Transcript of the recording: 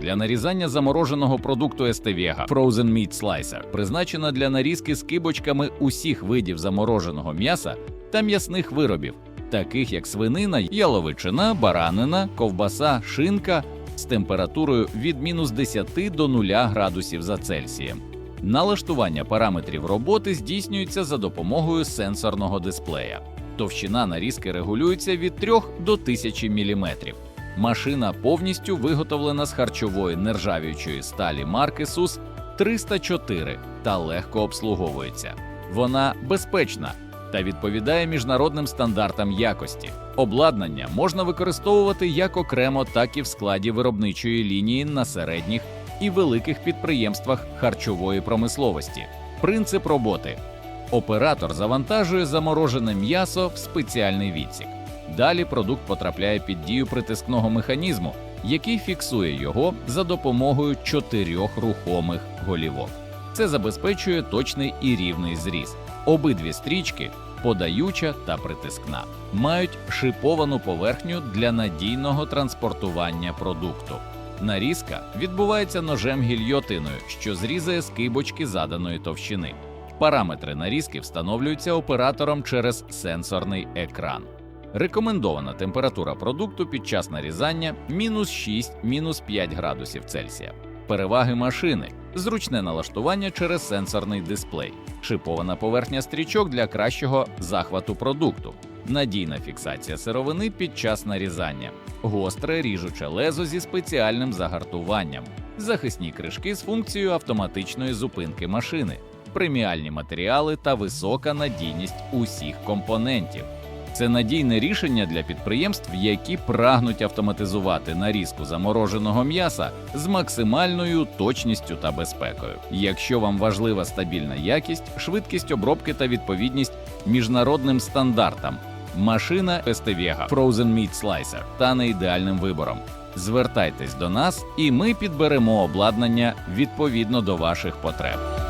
для нарізання замороженого продукту Estevega Frozen Meat Slicer призначена для нарізки з кибочками усіх видів замороженого м'яса та м'ясних виробів, таких як свинина, яловичина, баранина, ковбаса, шинка з температурою від мінус 10 до 0 градусів за Цельсієм. Налаштування параметрів роботи здійснюється за допомогою сенсорного дисплея. Товщина нарізки регулюється від 3 до 1000 мм. Машина повністю виготовлена з харчової нержавіючої сталі марки SUS 304 та легко обслуговується. Вона безпечна та відповідає міжнародним стандартам якості. Обладнання можна використовувати як окремо, так і в складі виробничої лінії на середніх і великих підприємствах харчової промисловості. Принцип роботи: оператор завантажує заморожене м'ясо в спеціальний відсік. Далі продукт потрапляє під дію притискного механізму, який фіксує його за допомогою чотирьох рухомих голівок. Це забезпечує точний і рівний зріз. Обидві стрічки, подаюча та притискна, мають шиповану поверхню для надійного транспортування продукту. Нарізка відбувається ножем гільйотиною, що зрізає з кибочки заданої товщини. Параметри нарізки встановлюються оператором через сенсорний екран. Рекомендована температура продукту під час нарізання мінус 6 мінус 5 градусів Цельсія. Переваги машини, зручне налаштування через сенсорний дисплей, шипована поверхня стрічок для кращого захвату продукту, надійна фіксація сировини під час нарізання, гостре ріжуче лезо зі спеціальним загартуванням, захисні кришки з функцією автоматичної зупинки машини, преміальні матеріали та висока надійність усіх компонентів. Це надійне рішення для підприємств, які прагнуть автоматизувати нарізку замороженого м'яса з максимальною точністю та безпекою. Якщо вам важлива стабільна якість, швидкість обробки та відповідність міжнародним стандартам, машина Estevega Frozen Meat Slicer стане ідеальним вибором. Звертайтесь до нас, і ми підберемо обладнання відповідно до ваших потреб.